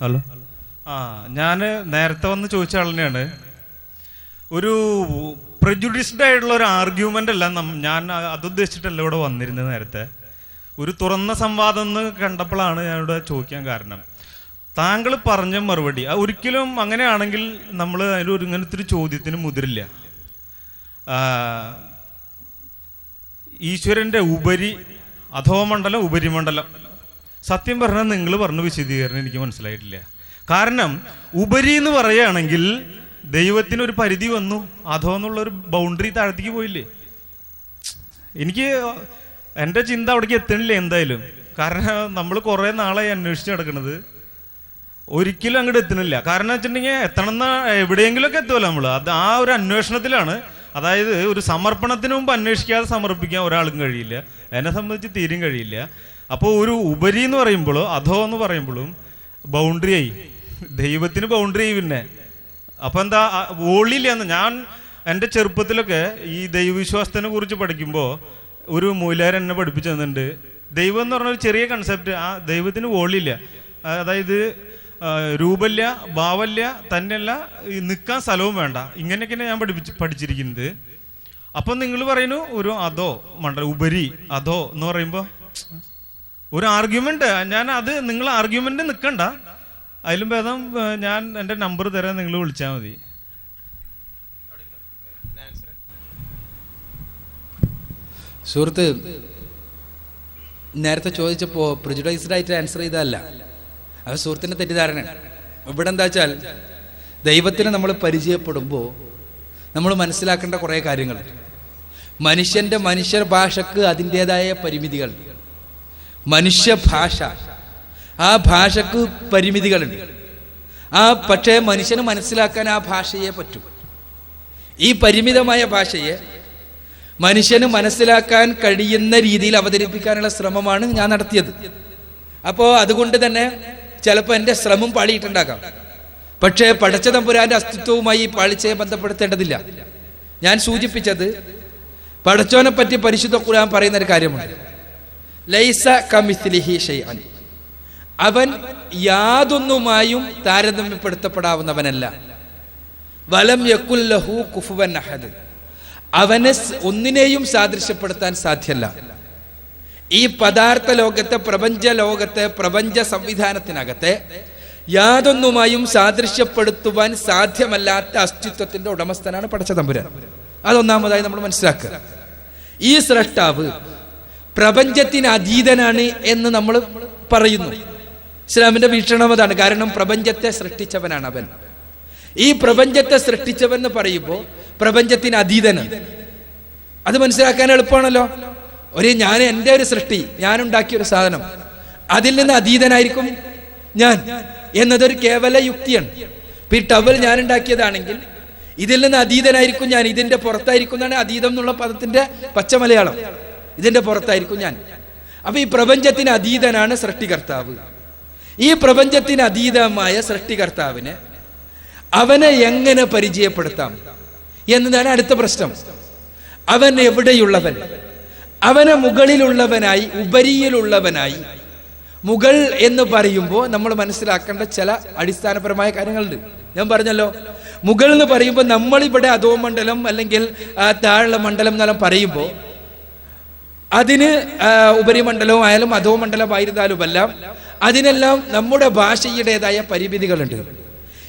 Hello ആ ഞാൻ നേരത്തെ വന്ന് ചോദിച്ച ആൾ തന്നെയാണ് ഒരു പ്രജുഡിസ്ഡ് ആയിട്ടുള്ള ഒരു ആർഗ്യുമെന്റ് അല്ല ഞാൻ അതുദ്ദേശിച്ചിട്ടല്ല ഇവിടെ വന്നിരുന്നത് നേരത്തെ. ഒരു തുറന്ന സംവാദം എന്ന് കണ്ടപ്പോഴാണ് ഞാൻ ഇവിടെ ചോദിക്കാൻ കാരണം. താങ്കൾ പറഞ്ഞ മറുപടി ഒരിക്കലും അങ്ങനെയാണെങ്കിൽ നമ്മൾ അതിലൊരു ഇങ്ങനത്തെ ഒരു ചോദ്യത്തിന് മുതിരില്ല. ഈശ്വരന്റെ ഉപരി അധോമണ്ഡലം ഉപരിമണ്ഡലം സത്യം പറഞ്ഞാൽ നിങ്ങൾ പറഞ്ഞു വിശദീകരണം എനിക്ക് മനസ്സിലായിട്ടില്ല. കാരണം ഉപരി എന്ന് പറയുകയാണെങ്കിൽ ദൈവത്തിന് ഒരു പരിധി വന്നു. അധോ എന്നുള്ള ഒരു ബൗണ്ടറി താഴത്തേക്ക് പോയില്ലേ? എനിക്ക് എന്റെ ചിന്ത അവിടേക്ക് എത്തണില്ല എന്തായാലും. കാരണം നമ്മൾ കുറേ നാളായി അന്വേഷിച്ച് നടക്കുന്നത് ഒരിക്കലും അങ്ങോട്ട് എത്തണില്ല. കാരണം വെച്ചിട്ടുണ്ടെങ്കിൽ എത്തണമെന്ന എവിടെയെങ്കിലുമൊക്കെ എത്തുമല്ലോ നമ്മൾ അത് ആ ഒരു അന്വേഷണത്തിലാണ്. അതായത് ഒരു സമർപ്പണത്തിന് മുമ്പ് അന്വേഷിക്കാതെ സമർപ്പിക്കാൻ ഒരാൾക്കും കഴിയില്ല. എന്നെ സംബന്ധിച്ച് തീരും കഴിയില്ല. അപ്പോൾ ഒരു ഉപരി എന്ന് പറയുമ്പോഴോ അധോ എന്ന് പറയുമ്പോഴും ബൗണ്ടറി ആയി. ദൈവത്തിന് ബൗണ്ടറി ആയി പിന്നെ. അപ്പം എന്താ ഓളില്ല എന്ന് ഞാൻ എന്റെ ചെറുപ്പത്തിലൊക്കെ ഈ ദൈവവിശ്വാസത്തിനെ കുറിച്ച് പഠിക്കുമ്പോൾ ഒരു മൂലാരൻ എന്നെ പഠിപ്പിച്ചു തന്നിട്ടുണ്ട്. ദൈവം എന്ന് പറഞ്ഞ ഒരു ചെറിയ കൺസെപ്റ്റ് ആ ദൈവത്തിന് ഓളില്ല അതായത് രൂപമില്ല ഭാവമില്ല തന്നെയല്ല നിൽക്കാൻ സ്ഥലവും വേണ്ട. ഇങ്ങനെയൊക്കെയാണ് ഞാൻ പഠിപ്പിച്ച് പഠിച്ചിരിക്കുന്നത്. അപ്പം നിങ്ങൾ പറയുന്നു ഒരു അതോ മണ്ട ഉപരി അതോ എന്ന് പറയുമ്പോൾ ഒരു ആർഗ്യുമെന്റ് ഞാൻ അത് നിങ്ങൾ ആർഗ്യുമെന്റ് നിൽക്കണ്ട അതിലും ഭേദം ഞാൻ എന്റെ നമ്പർ തരാൻ നിങ്ങൾ വിളിച്ചാൽ മതി. സുഹൃത്ത് നേരത്തെ ചോദിച്ചപ്പോൾ പ്രിജുഡൈസ്ഡ് ആയിട്ട് ആൻസർ ചെയ്തതല്ല. അത് സുഹൃത്തിന്റെ തെറ്റിദ്ധാരണ. ഇവിടെ എന്താ വെച്ചാൽ ദൈവത്തിനെ നമ്മൾ പരിചയപ്പെടുമ്പോൾ നമ്മൾ മനസ്സിലാക്കേണ്ട കുറേ കാര്യങ്ങൾ. മനുഷ്യന്റെ മനുഷ്യ ഭാഷക്ക് അതിന്റെതായ പരിമിതികൾ. മനുഷ്യ ഭാഷ ആ ഭാഷക്ക് പരിമിതികളുണ്ട്. ആ പക്ഷേ മനുഷ്യന് മനസ്സിലാക്കാൻ ആ ഭാഷയെ പറ്റൂ. ഈ പരിമിതമായ ഭാഷയെ മനുഷ്യന് മനസ്സിലാക്കാൻ കഴിയുന്ന രീതിയിൽ അവതരിപ്പിക്കാനുള്ള ശ്രമമാണ് ഞാൻ നടത്തിയത്. അപ്പോൾ അതുകൊണ്ട് തന്നെ ചിലപ്പോൾ എന്റെ ശ്രമം പാളിയിട്ടുണ്ടാകാം. പക്ഷേ പടച്ച അസ്തിത്വവുമായി ഈ പാളിച്ചയെ ബന്ധപ്പെടുത്തേണ്ടതില്ല. ഞാൻ സൂചിപ്പിച്ചത് പടച്ചോനെ പറ്റി പരിശുദ്ധ ഖുർആൻ പറയുന്ന ഒരു കാര്യമുണ്ട് ലൈസ കമിസ്ലിഹി ഷൈഅൻ. അവൻ യാതൊന്നുമായും താരതമ്യപ്പെടുത്തപ്പെടാവുന്നവനല്ല. വലം യക്കുല്ലഹു കുഫുവൻ അഹദ്. അവനെ ഒന്നിനെയും സാദൃശ്യപ്പെടുത്താൻ സാധ്യല്ല. ഈ പദാർത്ഥ ലോകത്തെ പ്രപഞ്ച ലോകത്തെ പ്രപഞ്ച സംവിധാനത്തിനകത്തെ യാതൊന്നുമായും സാദൃശ്യപ്പെടുത്തുവാൻ സാധ്യമല്ലാത്ത അസ്തിത്വത്തിന്റെ ഉടമസ്ഥനാണ് പടച്ച തമ്പുരാൻ അതൊന്നാമതായി നമ്മൾ മനസ്സിലാക്കുക. ഈ സ്രഷ്ടാവ് പ്രപഞ്ചത്തിന് അതീതനാണ് എന്ന് നമ്മൾ പറയുന്നു. ഇസ്ലാമിന്റെ വീക്ഷണം അതാണ്. കാരണം പ്രപഞ്ചത്തെ സൃഷ്ടിച്ചവനാണ് അവൻ. ഈ പ്രപഞ്ചത്തെ സൃഷ്ടിച്ചവൻ എന്ന് പറയുമ്പോൾ പ്രപഞ്ചത്തിന് അതീതനാണ് അത് മനസ്സിലാക്കാൻ എളുപ്പമാണല്ലോ. ഒരു ഞാൻ എന്റെ ഒരു സൃഷ്ടി ഞാൻ ഉണ്ടാക്കിയ ഒരു സാധനം അതിൽ നിന്ന് അതീതനായിരിക്കും ഞാൻ എന്നതൊരു കേവല യുക്തിയാണ്. ഈ ടവൽ ഞാൻ ഉണ്ടാക്കിയതാണെങ്കിൽ ഇതിൽ നിന്ന് അതീതനായിരിക്കും ഞാൻ ഇതിന്റെ പുറത്തായിരിക്കും എന്നാണ് അതീതം എന്നുള്ള പദത്തിന്റെ പച്ച മലയാളം ഇതിന്റെ പുറത്തായിരിക്കും ഞാൻ. അപ്പൊ ഈ പ്രപഞ്ചത്തിന് അതീതനാണ് സൃഷ്ടികർത്താവ്. ഈ പ്രപഞ്ചത്തിന് അതീതമായ സൃഷ്ടികർത്താവിനെ അവനെ എങ്ങനെ പരിചയപ്പെടുത്താം? എന്നതാണ് അടുത്ത പ്രശ്നം. അവൻ എവിടെയുള്ളവൻ? അവനെ മുകളിലുള്ളവനായി ഉപരിയിലുള്ളവനായി. മുകൾ എന്ന് പറയുമ്പോൾ നമ്മൾ മനസ്സിലാക്കേണ്ട ചില അടിസ്ഥാനപരമായ കാര്യങ്ങളുണ്ട്. ഞാൻ പറഞ്ഞല്ലോ. മുകൾ എന്ന് പറയുമ്പോൾ നമ്മളിവിടെ അധോമണ്ഡലം അല്ലെങ്കിൽ താഴെ മണ്ഡലം എന്നെല്ലാം പറയുമ്പോൾ അതിന് ഉപരിമണ്ഡലവും ആയാലും അധോമണ്ഡലം ആയിരുന്നാലും എല്ലാം അതിനെല്ലാം നമ്മുടെ ഭാഷയുടേതായ പരിമിതികളുണ്ട്.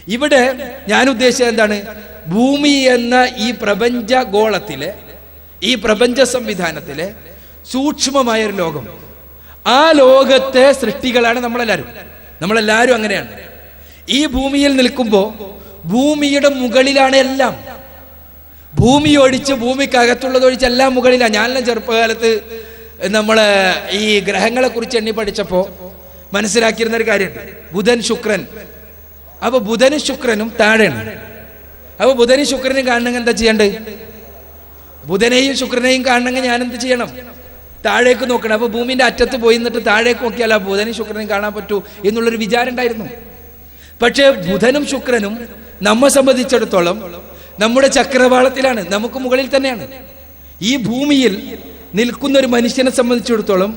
ഇവിടെ ഞാൻ ഉദ്ദേശിച്ചത് എന്താണ്? ഭൂമി എന്ന ഈ പ്രപഞ്ച ഗോളത്തിലെ ഈ പ്രപഞ്ച സംവിധാനത്തിലെ സൂക്ഷ്മമായ ഒരു ലോകം. ആ ലോകത്തെ സൃഷ്ടികളാണ് നമ്മളെല്ലാവരും. നമ്മളെല്ലാവരും അങ്ങനെയാണ്. ഈ ഭൂമിയിൽ നിൽക്കുമ്പോൾ ഭൂമിയുടെ മുകളിലാണ് എല്ലാം. ഭൂമി ഒഴിച്ച് ഭൂമിക്കകത്തുള്ളത് ഒഴിച്ച് എല്ലാം മുകളിലാണ് ഞാനെല്ലാം ചെറുപ്പകാലത്ത് നമ്മളെ ഈ ഗ്രഹങ്ങളെ കുറിച്ച് എണ്ണി പഠിച്ചപ്പോൾ മനസ്സിലാക്കിയിരുന്ന ഒരു കാര്യമുണ്ട്. ബുധൻ ശുക്രൻ. അപ്പൊ ബുധനും ശുക്രനും താഴെയാണ്. അപ്പൊ ബുധനും ശുക്രനും കാണണമെങ്കിൽ എന്താ ചെയ്യണ്ടേ ബുധനെയും ശുക്രനെയും കാണണമെങ്കിൽ ഞാൻ എന്ത് ചെയ്യണം? താഴേക്ക് നോക്കണം. അപ്പൊ ഭൂമിന്റെ അറ്റത്ത് പോയി നിന്നിട്ട് താഴേക്ക് നോക്കിയാൽ ആ ബുധനും ശുക്രനും കാണാൻ പറ്റൂ എന്നുള്ളൊരു വിചാരം ഉണ്ടായിരുന്നു. പക്ഷേ ബുധനും ശുക്രനും നമ്മെ സംബന്ധിച്ചിടത്തോളം നമ്മുടെ ചക്രവാളത്തിലാണ് നമുക്ക് മുകളിൽ തന്നെയാണ്. ഈ ഭൂമിയിൽ നിൽക്കുന്ന ഒരു മനുഷ്യനെ സംബന്ധിച്ചിടത്തോളം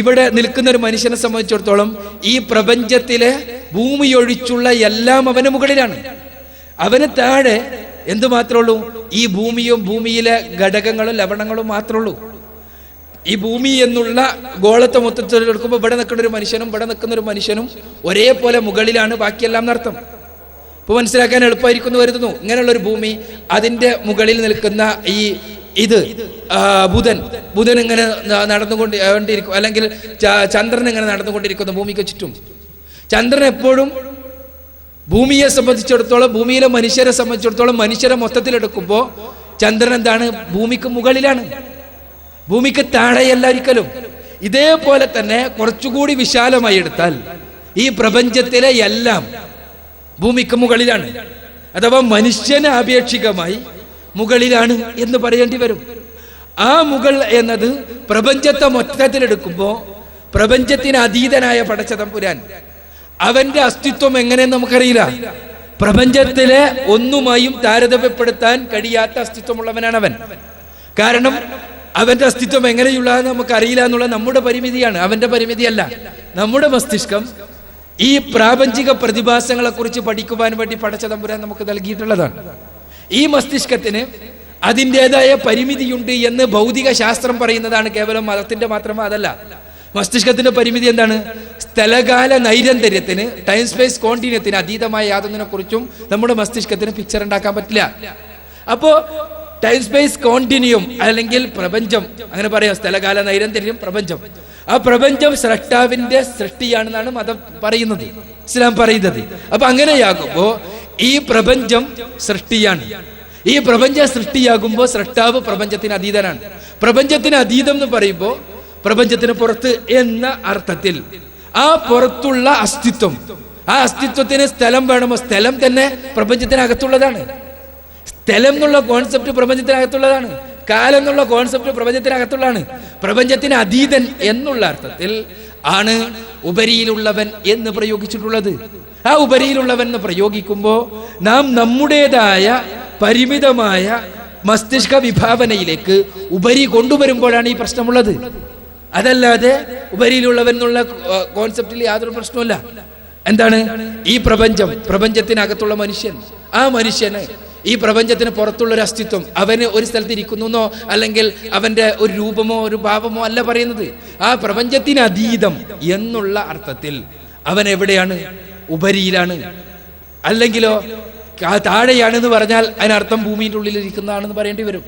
ഇവിടെ നിൽക്കുന്ന ഒരു മനുഷ്യനെ സംബന്ധിച്ചിടത്തോളം ഈ പ്രപഞ്ചത്തിലെ ഭൂമി ഒഴിച്ചുള്ള എല്ലാം അവന് മുകളിലാണ്. അവന് താഴെ എന്തു മാത്രമുള്ളൂ ഈ ഭൂമിയും ഭൂമിയിലെ ഘടകങ്ങളും ലവണങ്ങളും മാത്രമുള്ളൂ. ഈ ഭൂമി എന്നുള്ള ഗോളത്തെ മൊത്തത്തിൽ എടുക്കുമ്പോൾ ഇവിടെ നിൽക്കുന്ന ഒരു മനുഷ്യനും ഇവിടെ നിൽക്കുന്ന ഒരു മനുഷ്യനും ഒരേപോലെ മുകളിലാണ് ബാക്കിയെല്ലാം നടത്തം. ഇപ്പോൾ മനസ്സിലാക്കാൻ എളുപ്പമായിരിക്കുന്നു വരുന്നു ഇങ്ങനെയുള്ള ഒരു ഭൂമി അതിന്റെ മുകളിൽ നിൽക്കുന്ന ഈ ഇത് ബുധൻ. ബുധൻ ഇങ്ങനെ നടന്നുകൊണ്ട് കൊണ്ടിരിക്കും. അല്ലെങ്കിൽ ചന്ദ്രൻ ഇങ്ങനെ നടന്നുകൊണ്ടിരിക്കുന്നു ഭൂമിക്ക് ചുറ്റും. ചന്ദ്രൻ എപ്പോഴും ഭൂമിയെ സംബന്ധിച്ചിടത്തോളം ഭൂമിയിലെ മനുഷ്യരെ സംബന്ധിച്ചിടത്തോളം മനുഷ്യരെ മൊത്തത്തിലെടുക്കുമ്പോൾ ചന്ദ്രൻ എന്താണ്? ഭൂമിക്ക് മുകളിലാണ്. ഭൂമിക്ക് താഴെയല്ല ഒരിക്കലും. ഇതേപോലെ തന്നെ കുറച്ചുകൂടി വിശാലമായി എടുത്താൽ ഈ പ്രപഞ്ചത്തിലെ എല്ലാം ഭൂമിക്ക് മുകളിലാണ്. അഥവാ മനുഷ്യന് ആപേക്ഷികമായി മുകളിലാണ് എന്ന് പറയേണ്ടി വരും. ആ മുകൾ എന്നത് പ്രപഞ്ചത്തെ മൊത്തത്തിലെടുക്കുമ്പോൾ പ്രപഞ്ചത്തിന് അതീതനായ പടച്ചതമ്പുരാൻ അവന്റെ അസ്തിത്വം എങ്ങനെയെന്ന് നമുക്കറിയില്ല. പ്രപഞ്ചത്തിലെ ഒന്നുമായും താരതമ്യപ്പെടുത്താൻ കഴിയാത്ത അസ്തിത്വമുള്ളവനാണ് അവൻ കാരണം അവന്റെ അസ്തിത്വം എങ്ങനെയുള്ളതെന്ന് നമുക്കറിയില്ല എന്നുള്ള നമ്മുടെ പരിമിതിയാണ്. അവന്റെ പരിമിതിയല്ല. നമ്മുടെ മസ്തിഷ്കം ഈ പ്രാപഞ്ചിക പ്രതിഭാസങ്ങളെ കുറിച്ച് പഠിക്കുവാൻ വേണ്ടി പടച്ച തമ്പുരാൻ നമുക്ക് നൽകിയിട്ടുള്ളതാണ്. ഈ മസ്തിഷ്കത്തിന് അതിന്റെതായ പരിമിതിയുണ്ട് എന്ന് ഭൗതിക ശാസ്ത്രം പറയുന്നതാണ് കേവലം മതത്തിന്റെ മാത്രം അതല്ല. മസ്തിഷ്കത്തിന്റെ പരിമിതി എന്താണ്? സ്ഥലകാല നൈരന്തര്യത്തിന് ടൈം സ്പേസ് കോണ്ടിന്യത്തിന് അതീതമായ യാതൊന്നിനെ കുറിച്ചും നമ്മുടെ മസ്തിഷ്കത്തിന് പിക്ചർ ഉണ്ടാക്കാൻ പറ്റില്ല. അപ്പോ ടൈം സ്പേസ് കോണ്ടിന്യൂം അല്ലെങ്കിൽ പ്രപഞ്ചം അങ്ങനെ പറയാം സ്ഥലകാല നൈരന്തര്യം പ്രപഞ്ചം. ആ പ്രപഞ്ചം സ്രഷ്ടാവിന്റെ സൃഷ്ടിയാണെന്നാണ് മതം പറയുന്നത് ഇസ്ലാം പറയുന്നത്. അപ്പൊ അങ്ങനെയാകുമ്പോ ഈ പ്രപഞ്ചം സൃഷ്ടിയാണ്. ഈ പ്രപഞ്ച സൃഷ്ടിയാകുമ്പോൾ സൃഷ്ടാവ് പ്രപഞ്ചത്തിന് അതീതനാണ്. പ്രപഞ്ചത്തിന് അതീതം എന്ന് പറയുമ്പോൾ പ്രപഞ്ചത്തിന് പുറത്ത് എന്ന അർത്ഥത്തിൽ ആ പുറത്തുള്ള അസ്തിത്വം ആ അസ്തിത്വത്തിന് സ്ഥലം വേണമോ? സ്ഥലം തന്നെ പ്രപഞ്ചത്തിനകത്തുള്ളതാണ്. സ്ഥലം എന്നുള്ള കോൺസെപ്റ്റ് പ്രപഞ്ചത്തിനകത്തുള്ളതാണ്. കാലം എന്നുള്ള കോൺസെപ്റ്റ് പ്രപഞ്ചത്തിനകത്തുള്ളതാണ്. പ്രപഞ്ചത്തിന് അതീതൻ എന്നുള്ള അർത്ഥത്തിൽ ആണ് ഉപരിയിലുള്ളവൻ എന്ന് പ്രയോഗിച്ചിട്ടുള്ളത്. ആ ഉപരിയിലുള്ളവൻ എന്ന് പ്രയോഗിക്കുമ്പോൾ നാം നമ്മുടേതായ പരിമിതമായ മസ്തിഷ്ക വിഭാവനയിലേക്ക് ഉപരി കൊണ്ടുവരുമ്പോഴാണ് ഈ പ്രശ്നമുള്ളത്. അതല്ലാതെ ഉപരിയിലുള്ളവൻ എന്നുള്ള കോൺസെപ്റ്റിൽ യാതൊരു പ്രശ്നവുമില്ല. എന്താണ്? ഈ പ്രപഞ്ചം പ്രപഞ്ചത്തിനകത്തുള്ള മനുഷ്യൻ. ആ മനുഷ്യന് ഈ പ്രപഞ്ചത്തിന് പുറത്തുള്ള ഒരു അസ്തിത്വം. അവന് ഒരു സ്ഥലത്ത് ഇരിക്കുന്നു അല്ലെങ്കിൽ അവന്റെ ഒരു രൂപമോ ഒരു ഭാവമോ അല്ല പറയുന്നത്. ആ പ്രപഞ്ചത്തിന് അതീതം എന്നുള്ള അർത്ഥത്തിൽ അവൻ എവിടെയാണ്? ഉപരിയിലാണ്. അല്ലെങ്കിലോ താഴെയാണെന്ന് പറഞ്ഞാൽ അതിനർത്ഥം ഭൂമിയുടെ ഉള്ളിൽ ഇരിക്കുന്നതാണെന്ന് പറയേണ്ടി വരും.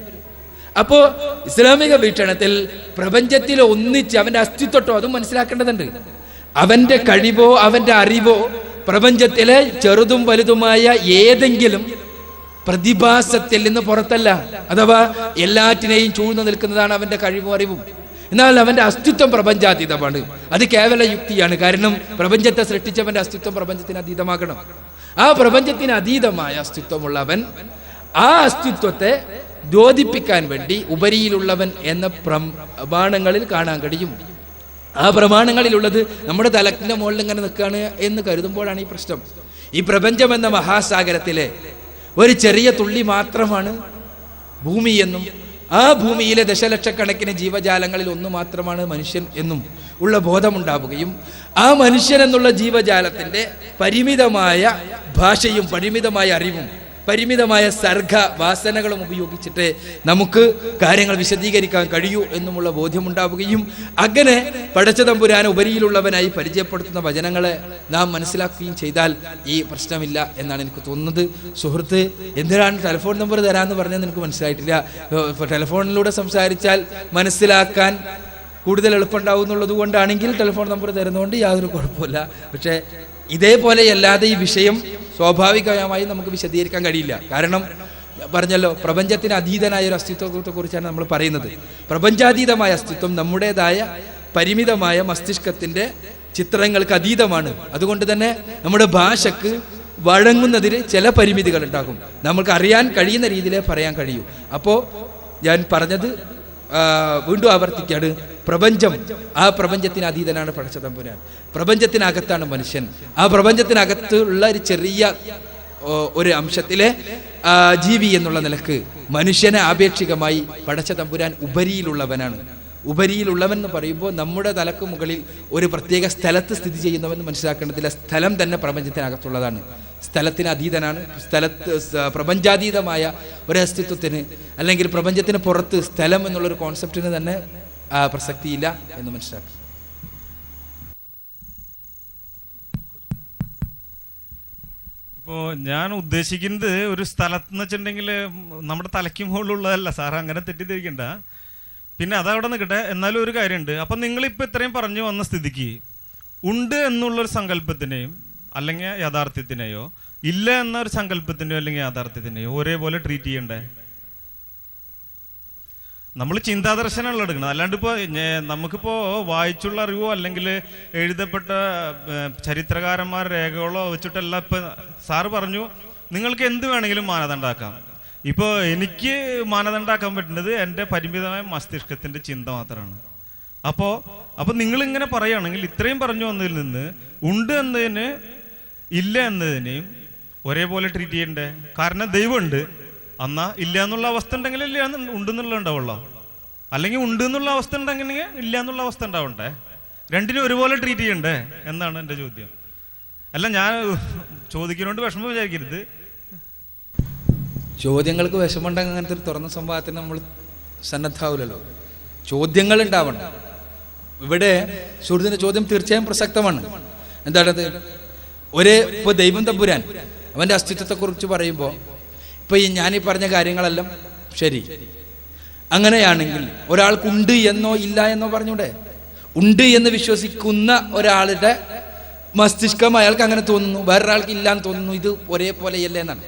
അപ്പോ ഇസ്ലാമിക വീക്ഷണത്തിൽ പ്രപഞ്ചത്തിൽ ഒന്നിച്ച് അവന്റെ അസ്തിത്വട്ടോ അതും മനസ്സിലാക്കേണ്ടതുണ്ട്. അവന്റെ കഴിവോ അവന്റെ അറിവോ പ്രപഞ്ചത്തിലെ ചെറുതും വലുതുമായ ഏതെങ്കിലും പ്രതിഭാസത്തിൽ നിന്ന് പുറത്തല്ല. അഥവാ എല്ലാറ്റിനെയും ചൂഴ്ന്നു നിൽക്കുന്നതാണ് അവന്റെ കഴിവും അറിവും. എന്നാൽ അവന്റെ അസ്തിത്വം പ്രപഞ്ചാതീതമാണ്. അത് കേവല യുക്തിയാണ്. കാരണം പ്രപഞ്ചത്തെ സൃഷ്ടിച്ചവന്റെ അസ്തിത്വം പ്രപഞ്ചത്തിന് അതീതമാകണം. ആ പ്രപഞ്ചത്തിന് അതീതമായ അസ്തിത്വമുള്ളവൻ ആ അസ്തിത്വത്തെ ദ്യോതിപ്പിക്കാൻ വേണ്ടി ഉപരിയിലുള്ളവൻ എന്ന പ്രമാണങ്ങളിൽ കാണാൻ കഴിയും. ആ പ്രമാണങ്ങളിലുള്ളത് നമ്മുടെ തലത്തിന്റെ മുകളിൽ ഇങ്ങനെ നിൽക്കുകയാണ് എന്ന് കരുതുമ്പോഴാണ് ഈ പ്രശ്നം. ഈ പ്രപഞ്ചം എന്ന മഹാസാഗരത്തിലെ ഒരു ചെറിയ തുള്ളി മാത്രമാണ് ഭൂമി എന്നും ആ ഭൂമിയിലെ ദശലക്ഷക്കണക്കിന് ജീവജാലങ്ങളിൽ ഒന്ന് മാത്രമാണ് മനുഷ്യൻ എന്നും ഉള്ള ബോധമുണ്ടാവുകയും ആ മനുഷ്യൻ എന്നുള്ള ജീവജാലത്തിന്റെ പരിമിതമായ ഭാഷയും പരിമിതമായ അറിവും പരിമിതമായ സർഗ വാസനകളും ഉപയോഗിച്ചിട്ട് നമുക്ക് കാര്യങ്ങൾ വിശദീകരിക്കാൻ കഴിയൂ എന്നുമുള്ള ബോധ്യമുണ്ടാവുകയും അങ്ങനെ പടച്ചതമ്പുരാൻ ഉപരിയിലുള്ളവനായി പരിചയപ്പെടുത്തുന്ന വചനങ്ങളെ നാം മനസ്സിലാക്കുകയും ചെയ്താൽ ഈ പ്രശ്നമില്ല എന്നാണ് എനിക്ക് തോന്നുന്നത്. സുഹൃത്ത് എന്തിനാണ് ടെലിഫോൺ നമ്പർ തരാമെന്ന് പറഞ്ഞാൽ നിനക്ക് മനസ്സിലായിട്ടില്ല. ടെലിഫോണിലൂടെ സംസാരിച്ചാൽ മനസ്സിലാക്കാൻ കൂടുതൽ എളുപ്പമുണ്ടാവും എന്നുള്ളത് കൊണ്ടാണെങ്കിൽ ടെലിഫോൺ നമ്പർ തരുന്നതുകൊണ്ട് യാതൊരു കുഴപ്പമില്ല പക്ഷേ ഇതേപോലെ അല്ലാതെ ഈ വിഷയം സ്വാഭാവികമായി നമുക്ക് വിശദീകരിക്കാൻ കഴിയില്ല. കാരണം പറഞ്ഞല്ലോ പ്രപഞ്ചത്തിന് അതീതനായ ഒരു അസ്തിത്വത്തെ കുറിച്ചാണ് നമ്മൾ പറയുന്നത്. പ്രപഞ്ചാതീതമായ അസ്തിത്വം നമ്മുടേതായ പരിമിതമായ മസ്തിഷ്കത്തിന്റെ ചിത്രങ്ങൾക്ക് അതീതമാണ്. അതുകൊണ്ട് തന്നെ നമ്മുടെ ഭാഷക്ക് വഴങ്ങുന്നതിൽ ചില പരിമിതികൾ ഉണ്ടാകും. നമുക്ക് അറിയാൻ കഴിയുന്ന രീതിയിലേ പറയാൻ കഴിയൂ. അപ്പോൾ ഞാൻ പറഞ്ഞത് വീണ്ടും ആവർത്തിക്കാണ്. പ്രപഞ്ചം ആ പ്രപഞ്ചത്തിന് അതീതനാണ് പടച്ചതമ്പുരാൻ. പ്രപഞ്ചത്തിനകത്താണ് മനുഷ്യൻ. ആ പ്രപഞ്ചത്തിനകത്തുള്ള ഒരു ചെറിയ ഒരു അംശത്തിലെ ജീവി എന്നുള്ള നിലയ്ക്ക് മനുഷ്യനെ ആപേക്ഷികമായി പടച്ച തമ്പുരാൻ ഉപരിയിലുള്ളവനാണ്. ഉപരിയിലുള്ളവൻ എന്ന് പറയുമ്പോൾ നമ്മുടെ തലക്ക് മുകളിൽ ഒരു പ്രത്യേക സ്ഥലത്ത് സ്ഥിതി ചെയ്യുന്നവൻ മനസ്സിലാക്കേണ്ടതില്ല. സ്ഥലം തന്നെ പ്രപഞ്ചത്തിനകത്തുള്ളതാണ്. സ്ഥലത്തിന് അതീതനാണ്. സ്ഥലത്ത് പ്രപഞ്ചാതീതമായ ഒരു അസ്തിത്വത്തിന് അല്ലെങ്കിൽ പ്രപഞ്ചത്തിന് പുറത്ത് സ്ഥലം എന്നുള്ളൊരു കോൺസെപ്റ്റിന് തന്നെ പ്രസക്തിയില്ല എന്ന് മനസ്സിലാക്കി. ഇപ്പോൾ ഞാൻ ഉദ്ദേശിക്കുന്നത് ഒരു സ്ഥലത്ത് വെച്ചിട്ടുണ്ടെങ്കിൽ നമ്മുടെ തലയ്ക്ക് മുകളിലുള്ളതല്ല. സാർ അങ്ങനെ തെറ്റിദ്ധരിക്കണ്ട. പിന്നെ അതവിടെ നിൽക്കട്ടെ. എന്നാലും ഒരു കാര്യമുണ്ട്. അപ്പം നിങ്ങളിപ്പോൾ ഇത്രയും പറഞ്ഞു വന്ന സ്ഥിതിക്ക് ഉണ്ട് എന്നുള്ളൊരു സങ്കല്പത്തിനെയും അല്ലെങ്കിൽ യാഥാർത്ഥ്യത്തിനെയോ? ഇല്ല എന്നൊരു സങ്കല്പത്തിനെയോ അല്ലെങ്കിൽ യാഥാർത്ഥ്യത്തിനെയോ? ഒരേപോലെ ട്രീറ്റ് ചെയ്യണ്ടേ? നമ്മൾ ചിന്താദർശനമുള്ള എടുക്കണം അല്ലാണ്ട് ഇപ്പോൾ നമുക്കിപ്പോൾ വായിച്ചുള്ള അറിവോ അല്ലെങ്കിൽ എഴുതപ്പെട്ട ചരിത്രകാരന്മാർ രേഖകളോ വെച്ചിട്ടല്ല ഇപ്പം സാറ് പറഞ്ഞു നിങ്ങൾക്ക് എന്ത് വേണമെങ്കിലും മാനദണ്ഡമാക്കാം ഇപ്പോൾ എനിക്ക് മാനദണ്ഡമാക്കാൻ പറ്റുന്നത് എന്റെ പരിമിതമായ മസ്തിഷ്കത്തിന്റെ ചിന്ത മാത്രമാണ്. അപ്പോൾ അപ്പോൾ നിങ്ങളിങ്ങനെ പറയുകയാണെങ്കിൽ ഇത്രയും പറഞ്ഞു വന്നതിൽ നിന്ന് ഉണ്ട് എന്നതിന് ഇല്ല എന്നതിനെയും ഒരേപോലെ ട്രീറ്റ് ചെയ്യണ്ടേ? കാരണം ദൈവമുണ്ട്. എന്നാ ഇല്ല എന്നുള്ള അവസ്ഥ ഉണ്ടെങ്കിൽ ഇല്ല ഉണ്ടെന്നുള്ള ഉണ്ടാവുള്ളൂ. അല്ലെങ്കിൽ ഉണ്ട് എന്നുള്ള അവസ്ഥ ഉണ്ടെങ്കിൽ ഇല്ല എന്നുള്ള അവസ്ഥ ഉണ്ടാവണ്ടേ? രണ്ടിനും ഒരുപോലെ ട്രീറ്റ് ചെയ്യണ്ടേ? എന്നാണ് എന്റെ ചോദ്യം. അല്ല ഞാൻ ചോദിക്കുന്നതുകൊണ്ട് വിഷമം വിചാരിക്കരുത്. ചോദ്യങ്ങൾക്ക് വിഷമുണ്ടെങ്കിൽ അങ്ങനത്തെ ഒരു തുറന്ന സംഭവത്തിന് നമ്മൾ സന്നദ്ധാവില്ലല്ലോ. ചോദ്യങ്ങൾ ഉണ്ടാവണ്ട ഇവിടെ സുഹൃത്തിന്റെ ചോദ്യം തീർച്ചയായും പ്രസക്തമാണ്. എന്താണത്? ഒരു ഇപ്പോൾ ദൈവം തമ്പുരാൻ അവന്റെ അസ്തിത്വത്തെക്കുറിച്ച് പറയുമ്പോൾ ഇപ്പോൾ ഈ ഞാനീ പറഞ്ഞ കാര്യങ്ങളെല്ലാം ശരി. അങ്ങനെയാണെങ്കിൽ ഒരാൾക്കുണ്ട് എന്നോ ഇല്ല എന്നോ പറഞ്ഞൂടെ? ഉണ്ട് എന്ന് വിശ്വസിക്കുന്ന ഒരാളുടെ മസ്തിഷ്കം അയാൾക്ക് അങ്ങനെ തോന്നുന്നു. വേറൊരാൾക്ക് ഇല്ല എന്ന് തോന്നുന്നു. ഇത് ഒരേപോലെയല്ലേ എന്നാണ്.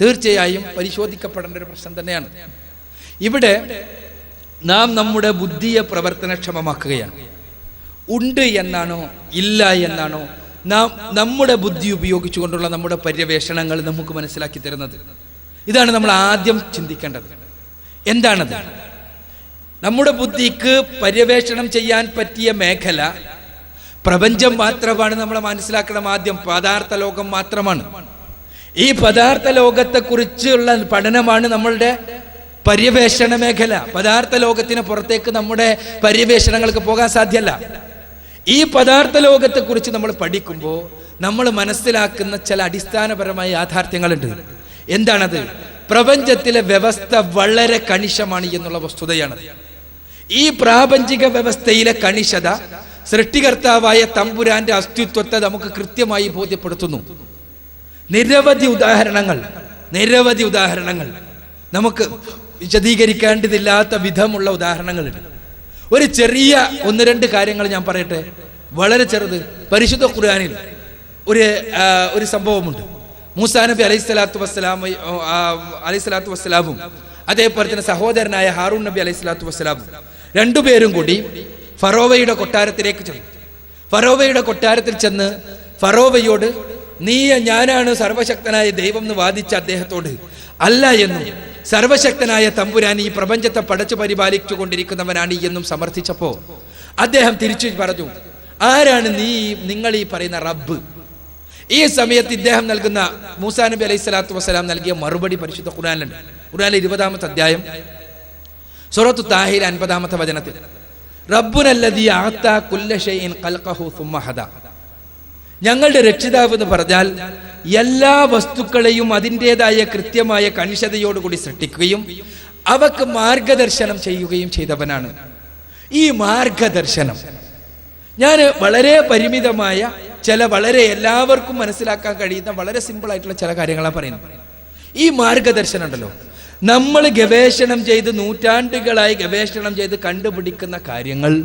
തീർച്ചയായും പരിശോധിക്കപ്പെടേണ്ട ഒരു പ്രശ്നം തന്നെയാണ്. ഇവിടെ നാം നമ്മുടെ ബുദ്ധിയെ പ്രവർത്തനക്ഷമമാക്കുകയാണ്. ഉണ്ട് എന്നാണോ ഇല്ല എന്നാണോ നാം നമ്മുടെ ബുദ്ധി ഉപയോഗിച്ചുകൊണ്ടുള്ള നമ്മുടെ പര്യവേഷണങ്ങൾ നമുക്ക് മനസ്സിലാക്കി തരുന്നത്. ഇതാണ് നമ്മൾ ആദ്യം ചിന്തിക്കേണ്ടത്. എന്താണത്? നമ്മുടെ ബുദ്ധിക്ക് പര്യവേഷണം ചെയ്യാൻ പറ്റിയ മേഖല പ്രപഞ്ചം മാത്രമാണ് നമ്മൾ മനസ്സിലാക്കണം. ആദ്യം പദാർത്ഥ ലോകം മാത്രമാണ്. ഈ പദാർത്ഥ ലോകത്തെക്കുറിച്ചുള്ള പഠനമാണ് നമ്മളുടെ പര്യവേഷണ മേഖല. പദാർത്ഥ ലോകത്തിന് പുറത്തേക്ക് നമ്മുടെ പര്യവേഷണങ്ങൾക്ക് പോകാൻ സാധ്യമല്ല ഈ പദാർത്ഥ ലോകത്തെക്കുറിച്ച് നമ്മൾ പഠിക്കുമ്പോൾ നമ്മൾ മനസ്സിലാക്കുന്ന ചില അടിസ്ഥാനപരമായ യാഥാർത്ഥ്യങ്ങളുണ്ട്. എന്താണത്? പ്രപഞ്ചത്തിലെ വ്യവസ്ഥ വളരെ കണിശമാണ് എന്നുള്ള വസ്തുതയാണ്. ഈ പ്രാപഞ്ചിക വ്യവസ്ഥയിലെ കണിശത സൃഷ്ടികർത്താവായ തമ്പുരാന്റെ അസ്തിത്വത്തെ നമുക്ക് കൃത്യമായി ബോധ്യപ്പെടുത്തുന്നു. നിരവധി ഉദാഹരണങ്ങൾ നിരവധി ഉദാഹരണങ്ങൾ. നമുക്ക് വിശദീകരിക്കേണ്ടതില്ലാത്ത വിധമുള്ള ഉദാഹരണങ്ങളുണ്ട്. ഒരു ചെറിയ ഒന്ന് രണ്ട് കാര്യങ്ങൾ ഞാൻ പറയട്ടെ. വളരെ ചെറുത്. പരിശുദ്ധ ഖുർആാനിൽ ഒരു ഒരു സംഭവമുണ്ട്. മൂസാ നബി അലൈഹി സ്വലാത്തു വസ്സലാം അലൈഹി സ്വലാത്തു വസ്സലാമും അതേപോലെ തന്നെ സഹോദരനായ ഹാറൂൺ നബി അലൈഹി സ്വലാത്തു വസ്സലാമും രണ്ടുപേരും കൂടി ഫറോവയുടെ കൊട്ടാരത്തിലേക്ക് ചെന്നു. ഫറോവയുടെ കൊട്ടാരത്തിൽ ചെന്ന് ഫറോവയോട് നീ ഞാനാണ് സർവശക്തനായ ദൈവം എന്ന് വാദിച്ച അദ്ദേഹത്തോട് അല്ല എന്നും സർവശക്തനായ തമ്പുരാൻ ഈ പ്രപഞ്ചത്തെ പടച്ചു പരിപാലിച്ചു കൊണ്ടിരിക്കുന്നവനാണ് എന്നും സമർത്ഥിച്ചപ്പോ അദ്ദേഹം തിരിച്ചു പറഞ്ഞു ആരാണ് നീ? നിങ്ങൾ ഈ പറയുന്ന റബ്ബ്. ഈ സമയത്ത് ഇദ്ദേഹം നൽകുന്ന മൂസാ നബി അലൈഹി സ്വലാത്തു വസ്സലാം നൽകിയ മറുപടി പരിശുദ്ധ ഖുർആനിലുണ്ട്. ഖുർആനിലെ ഇരുപതാമത്തെ അധ്യായം സൂറത്തു താഹിൽ അൻപതാമത്തെ വചനത്തിൽ റബ്ബുനല്ലതി ആത്താ കുല്ല കൽക്കഹു ഖൽഖഹു സുമ്മ ഹദാ. ഞങ്ങളുടെ രക്ഷിതാവ് എന്ന് പറഞ്ഞാൽ എല്ലാ വസ്തുക്കളെയും അതിന്റെതായ കൃത്യമായ കണിശതയോടുകൂടി സൃഷ്ടിക്കുകയും അവക്ക് മാർഗദർശനം ചെയ്യുകയും ചെയ്തവനാണ്. ഈ മാർഗദർശനം ഞാൻ വളരെ പരിമിതമായ ചില വളരെ എല്ലാവർക്കും മനസ്സിലാക്കാൻ കഴിയുന്ന വളരെ സിമ്പിൾ ആയിട്ടുള്ള ചില കാര്യങ്ങളാണ് പറയുന്നത്. ഈ മാർഗദർശനം ഉണ്ടല്ലോ. നമ്മൾ ഗവേഷണം ചെയ്ത് നൂറ്റാണ്ടുകളായി ഗവേഷണം ചെയ്ത് കണ്ടുപിടിക്കുന്ന കാര്യങ്ങൾ.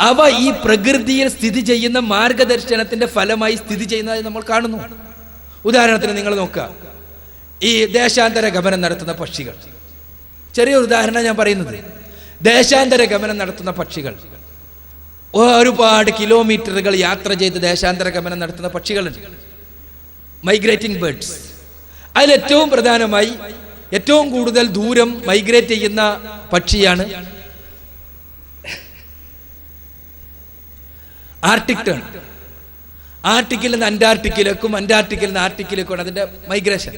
അവ ഈ പ്രകൃതിയിൽ സ്ഥിതി ചെയ്യുന്ന മാർഗദർശനത്തിന്റെ ഫലമായി സ്ഥിതി ചെയ്യുന്നതായി നമ്മൾ കാണുന്നു. ഉദാഹരണത്തിന് നിങ്ങൾ നോക്കുക. ഈ ദേശാന്തര ഗമനം നടത്തുന്ന പക്ഷികൾ. ചെറിയൊരു ഉദാഹരണം ഞാൻ പറയുന്നത്. ദേശാന്തര ഗമനം നടത്തുന്ന പക്ഷികൾ. ഒരുപാട് കിലോമീറ്ററുകൾ യാത്ര ചെയ്ത് ദേശാന്തര ഗമനം നടത്തുന്ന പക്ഷികളുണ്ട്. മൈഗ്രേറ്റിംഗ് ബേർഡ്സ് അതിലേറ്റവും പ്രധാനമായി ഏറ്റവും കൂടുതൽ ദൂരം മൈഗ്രേറ്റ് ചെയ്യുന്ന പക്ഷിയാണ് ആർട്ടിക് ടേൺ ആർട്ടിക്കിൽ നിന്ന് അന്റാർട്ടിക്കിലേക്കും അന്റാർട്ടിക്കിൽ നിന്ന് ആർട്ടിക്കിലേക്കുമാണ് അതിന്റെ മൈഗ്രേഷൻ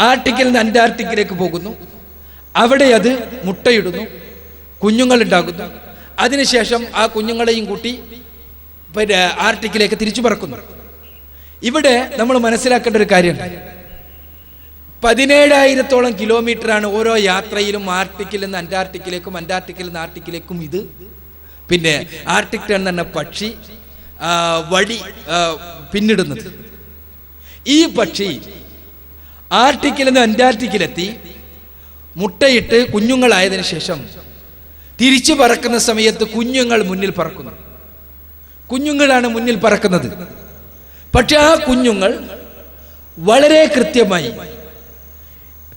ആർട്ടിക്കിൽ നിന്ന് അന്റാർട്ടിക്കിലേക്ക് പോകുന്നു. അവിടെ അത് മുട്ടയിടുന്നു. കുഞ്ഞുങ്ങൾ ഉണ്ടാകുന്നു അതിനുശേഷം ആ കുഞ്ഞുങ്ങളെയും കൂട്ടി പിന്നെ ആർട്ടിക്കിലേക്ക് തിരിച്ചു പറക്കുന്നു. ഇവിടെ നമ്മൾ മനസ്സിലാക്കേണ്ട ഒരു കാര്യമുണ്ട്. പതിനേഴായിരത്തോളം കിലോമീറ്ററാണ് ഓരോ യാത്രയിലും ആർട്ടിക്കിൽ നിന്ന് അന്റാർട്ടിക്കിലേക്കും അന്റാർട്ടിക്കിൽ നിന്ന് ആർട്ടിക്കിലേക്കും ഇത്. പിന്നെ ആർട്ടിക് ടൺ തന്നെ പക്ഷി വഴി പിന്നിടുന്നത്. ഈ പക്ഷി ആർട്ടിക്കിൽ നിന്ന് അന്റാർട്ടിക്കിലെത്തി മുട്ടയിട്ട് കുഞ്ഞുങ്ങളായതിനു ശേഷം തിരിച്ചു പറക്കുന്ന സമയത്ത് കുഞ്ഞുങ്ങൾ മുന്നിൽ പറക്കുന്നു. കുഞ്ഞുങ്ങളാണ് മുന്നിൽ പറക്കുന്നത്. പക്ഷെ ആ കുഞ്ഞുങ്ങൾ വളരെ കൃത്യമായി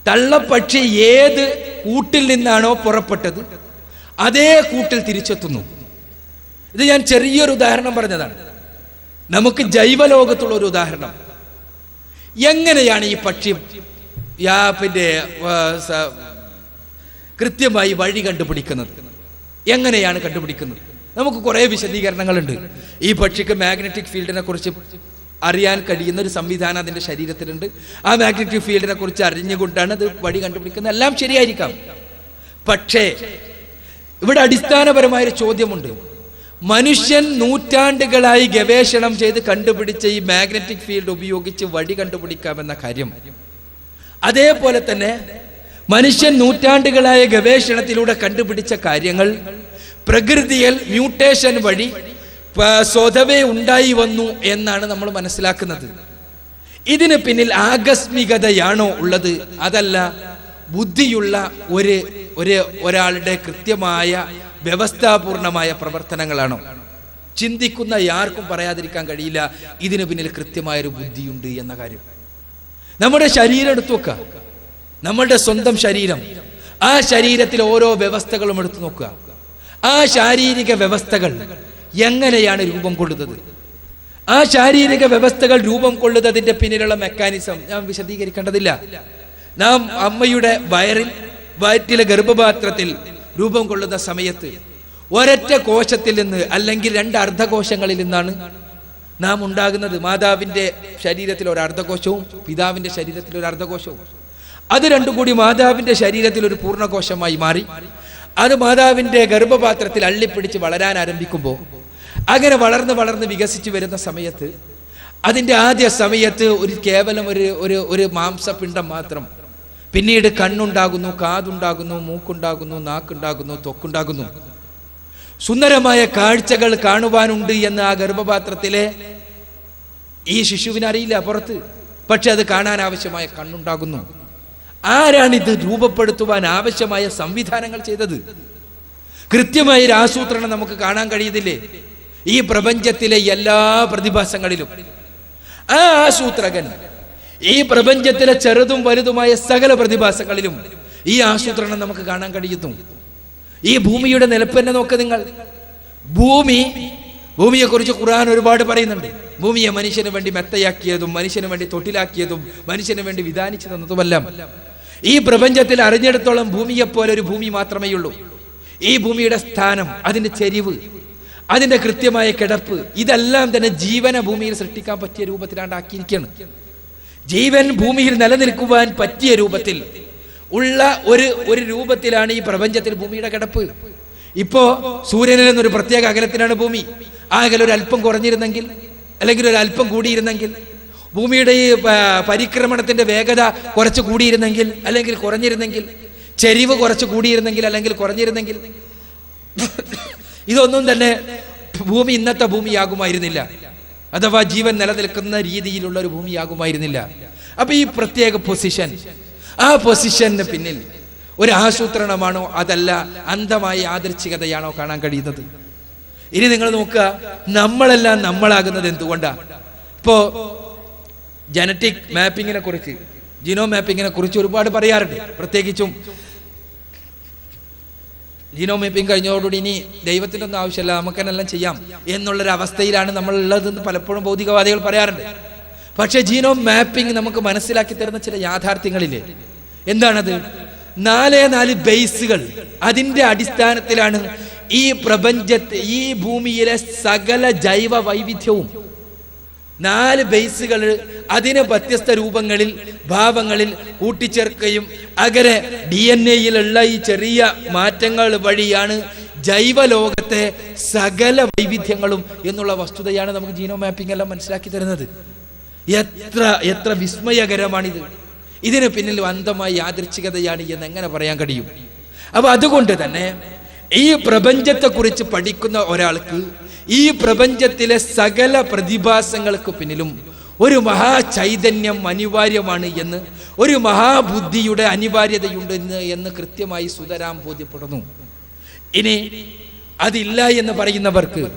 തള്ളപ്പക്ഷി ഏത് കൂട്ടിൽ നിന്നാണോ പുറപ്പെട്ടത് അതേ കൂട്ടിൽ തിരിച്ചെത്തുന്നു. ഇത് ഞാൻ ചെറിയൊരു ഉദാഹരണം പറഞ്ഞതാണ്. നമുക്ക് ജൈവലോകത്തുള്ള ഒരു ഉദാഹരണം. എങ്ങനെയാണ് ഈ പക്ഷി യാ പിന്നെ കൃത്യമായി വഴി കണ്ടുപിടിക്കുന്നത്? എങ്ങനെയാണ് കണ്ടുപിടിക്കുന്നത്? നമുക്ക് കുറേ വിശദീകരണങ്ങളുണ്ട്. ഈ പക്ഷിക്ക് മാഗ്നറ്റിക് ഫീൽഡിനെ കുറിച്ച് അറിയാൻ കഴിയുന്ന ഒരു സംവിധാനം അതിന്റെ ശരീരത്തിലുണ്ട്. ആ മാഗ്നറ്റിക് ഫീൽഡിനെ കുറിച്ച് അറിഞ്ഞുകൊണ്ടാണ് അത് വഴി കണ്ടുപിടിക്കുന്നത്. എല്ലാം ശരിയായിരിക്കാം. പക്ഷേ ഇവിടെ അടിസ്ഥാനപരമായൊരു ചോദ്യമുണ്ട്. മനുഷ്യൻ നൂറ്റാണ്ടുകളായി ഗവേഷണം ചെയ്ത് കണ്ടുപിടിച്ച ഈ മാഗ്നറ്റിക് ഫീൽഡ് ഉപയോഗിച്ച് വഴി കണ്ടുപിടിക്കാമെന്ന കാര്യം. അതേപോലെ തന്നെ മനുഷ്യൻ നൂറ്റാണ്ടുകളായ ഗവേഷണത്തിലൂടെ കണ്ടുപിടിച്ച കാര്യങ്ങൾ പ്രകൃതിയിൽ മ്യൂട്ടേഷൻ വഴി സ്വതവേ ഉണ്ടായി വന്നു എന്നാണ് നമ്മൾ മനസ്സിലാക്കുന്നത്. ഇതിന് പിന്നിൽ ആകസ്മികതയാണോ ഉള്ളത്? അതല്ല ബുദ്ധിയുള്ള ഒരു ഒരു ഒരാളുടെ കൃത്യമായ വ്യവസ്ഥാപൂർണമായ പ്രവർത്തനങ്ങളാണോ? ചിന്തിക്കുന്ന ആർക്കും പറയാതിരിക്കാൻ കഴിയില്ല ഇതിന് പിന്നിൽ കൃത്യമായൊരു ബുദ്ധിയുണ്ട് എന്ന കാര്യം. നമ്മുടെ ശരീരം എടുത്തു നോക്കുക നമ്മളുടെ സ്വന്തം ശരീരം. ആ ശരീരത്തിൽ ഓരോ വ്യവസ്ഥകളും എടുത്തു നോക്കുക ആ ശാരീരിക വ്യവസ്ഥകൾ. എങ്ങനെയാണ് രൂപം കൊള്ളുന്നത്? ആ ശാരീരിക വ്യവസ്ഥകൾ രൂപം കൊള്ളുന്നതിന്റെ പിന്നിലുള്ള മെക്കാനിസം ഞാൻ വിശദീകരിക്കേണ്ടതില്ല. നാം അമ്മയുടെ വയറിൽ വയറ്റിലെ ഗർഭപാത്രത്തിൽ രൂപം കൊള്ളുന്ന സമയത്ത് ഒരൊറ്റ കോശത്തിൽ നിന്ന് അല്ലെങ്കിൽ രണ്ട് അർദ്ധകോശങ്ങളിൽ നിന്നാണ് നാം ഉണ്ടാകുന്നത്. മാതാവിന്റെ ശരീരത്തിൽ ഒരു അർദ്ധകോശവും പിതാവിന്റെ ശരീരത്തിൽ ഒരു അർദ്ധകോശവും. അത് രണ്ടും കൂടി മാതാവിന്റെ ശരീരത്തിൽ ഒരു പൂർണകോശമായി മാറി. അത് മാതാവിന്റെ ഗർഭപാത്രത്തിൽ അള്ളിപ്പിടിച്ച് വളരാൻ ആരംഭിക്കുമ്പോൾ അങ്ങനെ വളർന്ന് വളർന്ന് വികസിച്ചു വരുന്ന സമയത്ത് അതിന്റെ ആദ്യ സമയത്ത് ഒരു കേവലം ഒരു ഒരു ഒരു മാംസപിണ്ഡം മാത്രം. പിന്നീട് കണ്ണുണ്ടാകുന്നു കാതുണ്ടാകുന്നു മൂക്കുണ്ടാകുന്നു നാക്കുണ്ടാകുന്നു തൊക്കുണ്ടാകുന്നു. സുന്ദരമായ കാഴ്ചകൾ കാണുവാനുണ്ട് എന്ന് ആ ഗർഭപാത്രത്തിലെ ഈ ശിശുവിന് അറിയില്ല പുറത്ത്. പക്ഷെ അത് കാണാൻ ആവശ്യമായ കണ്ണുണ്ടാകുന്നു. ആരാണിത് രൂപപ്പെടുത്തുവാൻ ആവശ്യമായ സംവിധാനങ്ങൾ ചെയ്തത്? കൃത്യമായ ഒരു ആസൂത്രണം നമുക്ക് കാണാൻ കഴിയുന്നില്ലേ? ഈ പ്രപഞ്ചത്തിലെ എല്ലാ പ്രതിഭാസങ്ങളിലും. ആ ആസൂത്രകൻ ഈ പ്രപഞ്ചത്തിലെ ചെറുതും വലുതുമായ സകല പ്രതിഭാസങ്ങളിലും ഈ ആസൂത്രണം നമുക്ക് കാണാൻ കഴിയുന്നു. ഈ ഭൂമിയുടെ നിലപ്പന്നെ നോക്ക് നിങ്ങൾ. ഭൂമി ഭൂമിയെ കുറിച്ച് ഖുർആൻ ഒരുപാട് പറയുന്നുണ്ട്. ഭൂമിയെ മനുഷ്യന് വേണ്ടി മെത്തയാക്കിയതും മനുഷ്യന് വേണ്ടി തൊട്ടിലാക്കിയതും മനുഷ്യന് വേണ്ടി വിധാനിച്ചു തന്നതുമെല്ലാം ഈ പ്രപഞ്ചത്തിൽ അറിഞ്ഞെടുത്തോളം ഭൂമിയെ പോലെ ഒരു ഭൂമി മാത്രമേ ഉള്ളൂ ഈ ഭൂമിയുടെ സ്ഥാനം അതിന്റെ ചെരിവ് അതിന്റെ കൃത്യമായ കിടപ്പ്. ഇതെല്ലാം തന്നെ ജീവന ഭൂമിയിൽ സൃഷ്ടിക്കാൻ പറ്റിയ രൂപത്തിലാണ്ട് ആക്കിയിരിക്കുന്നത് ജീവൻ ഭൂമിയിൽ നിലനിൽക്കുവാൻ പറ്റിയ രൂപത്തിൽ ഉള്ള ഒരു ഒരു രൂപത്തിലാണ് ഈ പ്രപഞ്ചത്തിൽ ഭൂമിയുടെ കിടപ്പ്. ഇപ്പോ സൂര്യനിൽ നിന്നൊരു പ്രത്യേക അകലത്തിലാണ് ഭൂമി. ആ അകലം ഒരു അല്പം കുറഞ്ഞിരുന്നെങ്കിൽ അല്ലെങ്കിൽ ഒരു അല്പം കൂടിയിരുന്നെങ്കിൽ ഭൂമിയുടെ ഈ പരിക്രമണത്തിന്റെ വേഗത കുറച്ച് കൂടിയിരുന്നെങ്കിൽ അല്ലെങ്കിൽ കുറഞ്ഞിരുന്നെങ്കിൽ ചെരിവ് കുറച്ച് കൂടിയിരുന്നെങ്കിൽ അല്ലെങ്കിൽ കുറഞ്ഞിരുന്നെങ്കിൽ ഇതൊന്നും തന്നെ ഭൂമി ഇന്നത്തെ ഭൂമിയാകുമായിരുന്നില്ല. അഥവാ ജീവൻ നിലനിൽക്കുന്ന രീതിയിലുള്ള ഒരു ഭൂമിയാകുമായിരുന്നില്ല. അപ്പൊ ഈ പ്രത്യേക പൊസിഷൻ ആ പൊസിഷന് പിന്നിൽ ഒരു ആസൂത്രണമാണോ അതല്ല അന്ധമായ ആദർശികതയാണോ കാണാൻ കഴിയുന്നത്? ഇനി നിങ്ങൾ നോക്കുക നമ്മളെല്ലാം നമ്മളാകുന്നത് എന്തുകൊണ്ടാ? ഇപ്പോ ജനറ്റിക് മാപ്പിങ്ങിനെ കുറിച്ച് ജിനോ മാപ്പിങ്ങിനെ കുറിച്ച് ഒരുപാട് പറയാറുണ്ട്. പ്രത്യേകിച്ചും ജീനോ മേപ്പിംഗ് കഴിഞ്ഞതോടുകൂടി ഇനി ദൈവത്തിന്റെ ഒന്നും ആവശ്യമില്ല തന്നെല്ലാം ചെയ്യാം എന്നുള്ളൊരവസ്ഥയിലാണ് നമ്മൾ ഉള്ളതെന്ന് പലപ്പോഴും ഭൗതികവാദികൾ പറയാറുണ്ട്. പക്ഷേ ജീനോം മാപ്പിംഗ് നമുക്ക് മനസ്സിലാക്കി തരുന്ന ചില യാഥാർത്ഥ്യങ്ങളില്ലേ? എന്താണത്? നാലേ നാല് ബേസുകൾ അതിന്റെ അടിസ്ഥാനത്തിലാണ് ഈ പ്രപഞ്ചത്തെ ഈ ഭൂമിയിലെ സകല ജൈവ വൈവിധ്യവും നാല് ബേസുകൾ അതിനെ വ്യത്യസ്ത രൂപങ്ങളിൽ ഭാവങ്ങളിൽ കൂട്ടിച്ചേർക്കുകയും അങ്ങനെ ഡി എൻ എയിലുള്ള ഈ ചെറിയ മാറ്റങ്ങൾ വഴിയാണ് ജൈവലോകത്തെ സകല വൈവിധ്യങ്ങളും എന്നുള്ള വസ്തുതയാണ് നമുക്ക് ജീനോ മാപ്പിംഗ് എല്ലാം മനസ്സിലാക്കി തരുന്നത്. എത്ര എത്ര വിസ്മയകരമാണിത്. ഇതിന് പിന്നിൽ അന്ധമായ യാദൃച്ഛികതയാണ് എന്ന് എങ്ങനെ പറയാൻ കഴിയും? അപ്പൊ അതുകൊണ്ട് തന്നെ ഈ പ്രപഞ്ചത്തെക്കുറിച്ച് പഠിക്കുന്ന ഒരാൾക്ക് ഈ പ്രപഞ്ചത്തിലെ സകല പ്രതിഭാസങ്ങൾക്ക് പിന്നിലും ഒരു മഹാ ചൈതന്യം അനിവാര്യമാണ് എന്ന് ഒരു മഹാബുദ്ധിയുടെ അനിവാര്യതയുണ്ട് എന്ന് കൃത്യമായി സുതരാം ബോധ്യപ്പെടുന്നു. ഇനി അതില്ല എന്ന് പറയുന്നവർക്ക്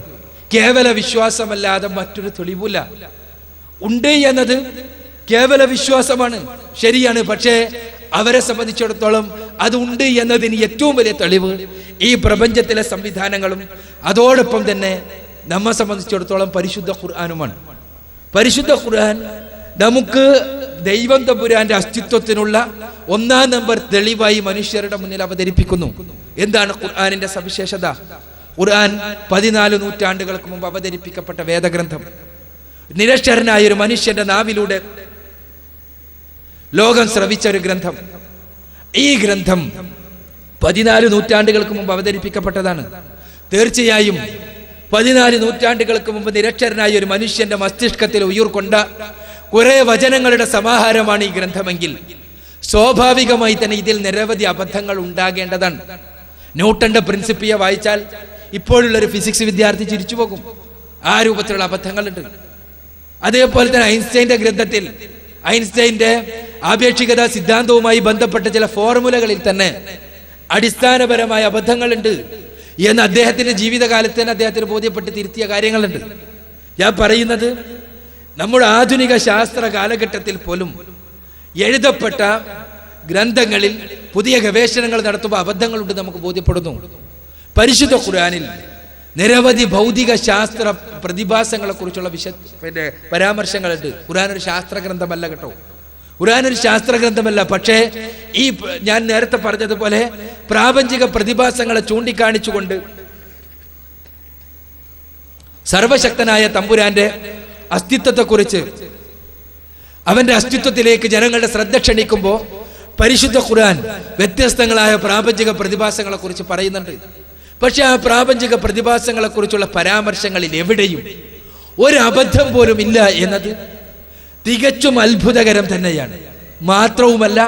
കേവല വിശ്വാസമല്ലാതെ മറ്റൊരു തെളിവില്ല ഉണ്ട് എന്നത് കേവല വിശ്വാസമാണ്. ശരിയാണ്. പക്ഷേ അവരെ സംബന്ധിച്ചിടത്തോളം അതുണ്ട് എന്നതിന് ഏറ്റവും വലിയ തെളിവ് ഈ പ്രപഞ്ചത്തിലെ സംവിധാനങ്ങളും. അതോടൊപ്പം തന്നെ നമ്മെ സംബന്ധിച്ചിടത്തോളം പരിശുദ്ധ ഖുർആാനുമാണ്. പരിശുദ്ധ ഖുർആൻ നമുക്ക് ദൈവം തമ്പുരാന്റെ അസ്തിത്വത്തിനുള്ള ഒന്നാം നമ്പർ തെളിവായി മനുഷ്യരുടെ മുന്നിൽ അവതരിപ്പിക്കുന്നു. എന്താണ് ഖുർആാനിന്റെ സവിശേഷത? ഖുർആൻ പതിനാല് നൂറ്റാണ്ടുകൾക്ക് മുമ്പ് അവതരിപ്പിക്കപ്പെട്ട വേദഗ്രന്ഥം. നിരക്ഷരനായ ഒരു മനുഷ്യന്റെ നാവിലൂടെ ലോകം ശ്രവിച്ച ഒരു ഗ്രന്ഥം. ഈ ഗ്രന്ഥം പതിനാല് നൂറ്റാണ്ടുകൾക്ക് മുമ്പ് അവതരിപ്പിക്കപ്പെട്ടതാണ്. തീർച്ചയായും പതിനാല് നൂറ്റാണ്ടുകൾക്ക് മുമ്പ് നിരക്ഷരനായ ഒരു മനുഷ്യന്റെ മസ്തിഷ്കത്തിൽ ഉയർക്കൊണ്ട കുറെ വചനങ്ങളുടെ സമാഹാരമാണ് ഈ ഗ്രന്ഥമെങ്കിൽ സ്വാഭാവികമായി തന്നെ ഇതിൽ നിരവധി അബദ്ധങ്ങൾ ഉണ്ടാകേണ്ടതാണ്. ന്യൂട്ടന്റെ പ്രിൻസിപ്പിയെ വായിച്ചാൽ ഇപ്പോഴുള്ള ഒരു ഫിസിക്സ് വിദ്യാർത്ഥി ചിരിച്ചു പോകും ആ രൂപത്തിലുള്ള അബദ്ധങ്ങളുണ്ട്. അതേപോലെ തന്നെ ഐൻസ്റ്റൈന്റെ ഗ്രന്ഥത്തിൽ ഐൻസ്റ്റൈന്റെ ആപേക്ഷികത സിദ്ധാന്തവുമായി ബന്ധപ്പെട്ട ചില ഫോർമുലകളിൽ തന്നെ അടിസ്ഥാനപരമായ അബദ്ധങ്ങളുണ്ട് എന്ന് അദ്ദേഹത്തിന്റെ ജീവിതകാലത്ത് തന്നെ അദ്ദേഹത്തിന് ബോധ്യപ്പെട്ട് തിരുത്തിയ കാര്യങ്ങളുണ്ട്. ഞാൻ പറയുന്നത് നമ്മുടെ ആധുനിക ശാസ്ത്ര കാലഘട്ടത്തിൽ പോലും എഴുതപ്പെട്ട ഗ്രന്ഥങ്ങളിൽ പുതിയ ഗവേഷണങ്ങൾ നടത്തുമ്പോൾ അബദ്ധങ്ങളുണ്ട് നമുക്ക് ബോധ്യപ്പെടുന്നു. പരിശുദ്ധ ഖുർആനിൽ നിരവധി ഭൗതിക ശാസ്ത്ര പ്രതിഭാസങ്ങളെ കുറിച്ചുള്ള വിശ പിന്നെ പരാമർശങ്ങളുണ്ട്. ഖുർആൻ ഒരു ശാസ്ത്ര ഗ്രന്ഥമല്ല കേട്ടോ. ഖുർആൻ ഒരു ശാസ്ത്ര ഗ്രന്ഥമല്ല പക്ഷേ ഈ ഞാൻ നേരത്തെ പറഞ്ഞതുപോലെ പ്രാപഞ്ചിക പ്രതിഭാസങ്ങളെ ചൂണ്ടിക്കാണിച്ചുകൊണ്ട് സർവശക്തനായ തമ്പുരാന്റെ അസ്തിത്വത്തെക്കുറിച്ച് അവന്റെ അസ്തിത്വത്തിലേക്ക് ജനങ്ങളുടെ ശ്രദ്ധ ക്ഷണിക്കുമ്പോൾ പരിശുദ്ധ ഖുർആൻ വ്യത്യസ്തങ്ങളായ പ്രാപഞ്ചിക പ്രതിഭാസങ്ങളെ കുറിച്ച് പറയുന്നുണ്ട്. പക്ഷെ ആ പ്രാപഞ്ചിക പ്രതിഭാസങ്ങളെ കുറിച്ചുള്ള പരാമർശങ്ങളിൽ എവിടെയും ഒരു അബദ്ധം പോലും ഇല്ല എന്നത് തികച്ചും അത്ഭുതകരം തന്നെയാണ്. മാത്രവുമല്ല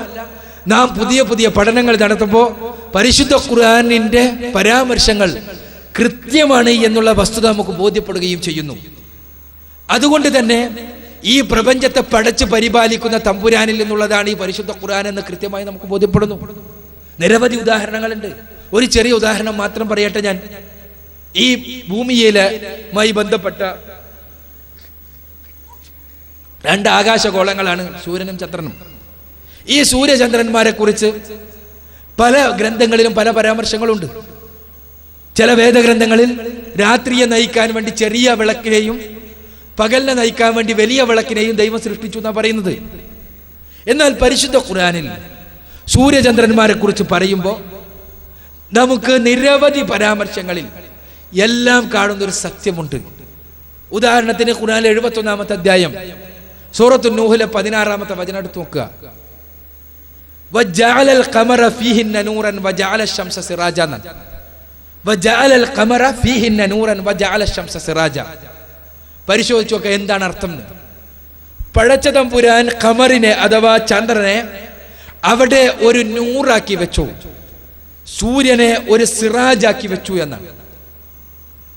നാം പുതിയ പുതിയ പഠനങ്ങൾ നടത്തുമ്പോൾ പരിശുദ്ധ ഖുർആനിന്റെ പരാമർശങ്ങൾ കൃത്യമാണ് എന്നുള്ള വസ്തുത നമുക്ക് ബോധ്യപ്പെടുകയും ചെയ്യുന്നു. അതുകൊണ്ട് തന്നെ ഈ പ്രപഞ്ചത്തെ പടച്ച് പരിപാലിക്കുന്ന തമ്പുരാനിൽ നിന്നുള്ളതാണ് ഈ പരിശുദ്ധ ഖുർആൻ എന്ന് കൃത്യമായി നമുക്ക് ബോധ്യപ്പെടുന്നു. നിരവധി ഉദാഹരണങ്ങളുണ്ട്. ഒരു ചെറിയ ഉദാഹരണം മാത്രം പറയട്ടെ ഞാൻ. ഈ ഭൂമിയിലുമായി ബന്ധപ്പെട്ട രണ്ട് ആകാശഗോളങ്ങളാണ് സൂര്യനും ചന്ദ്രനും. ഈ സൂര്യചന്ദ്രന്മാരെ കുറിച്ച് പല ഗ്രന്ഥങ്ങളിലും പല പരാമർശങ്ങളുണ്ട്. ചില വേദഗ്രന്ഥങ്ങളിൽ രാത്രിയെ നയിക്കാൻ വേണ്ടി ചെറിയ വിളക്കിനെയും പകലിനെ നയിക്കാൻ വേണ്ടി വലിയ വിളക്കിനെയും ദൈവം സൃഷ്ടിച്ചു എന്നാണ് പറയുന്നത്. എന്നാൽ പരിശുദ്ധ ഖുർആനിൽ സൂര്യചന്ദ്രന്മാരെ കുറിച്ച് പറയുമ്പോൾ നമുക്ക് നിരവധി പരാമർശങ്ങളിൽ എല്ലാം കാണുന്ന ഒരു സത്യമുണ്ട്. ഉദാഹരണത്തിന് ഖുനാൻ എഴുപത്തി ഒന്നാമത്തെ അധ്യായം സൂറത്തു നൂഹിലെ പതിനാറാമത്തെ വചനം എടുത്ത് നോക്കുക. പരിശോധിച്ചു നോക്കുക എന്താണ് അർത്ഥം. പഴച്ചതം പുരാൻ കമറിനെ അഥവാ ചന്ദ്രനെ അവിടെ ഒരു നൂറാക്കി വെച്ചു. സൂര്യനെ ഒരു സിറാജാക്കി വെച്ചു എന്നാണ്.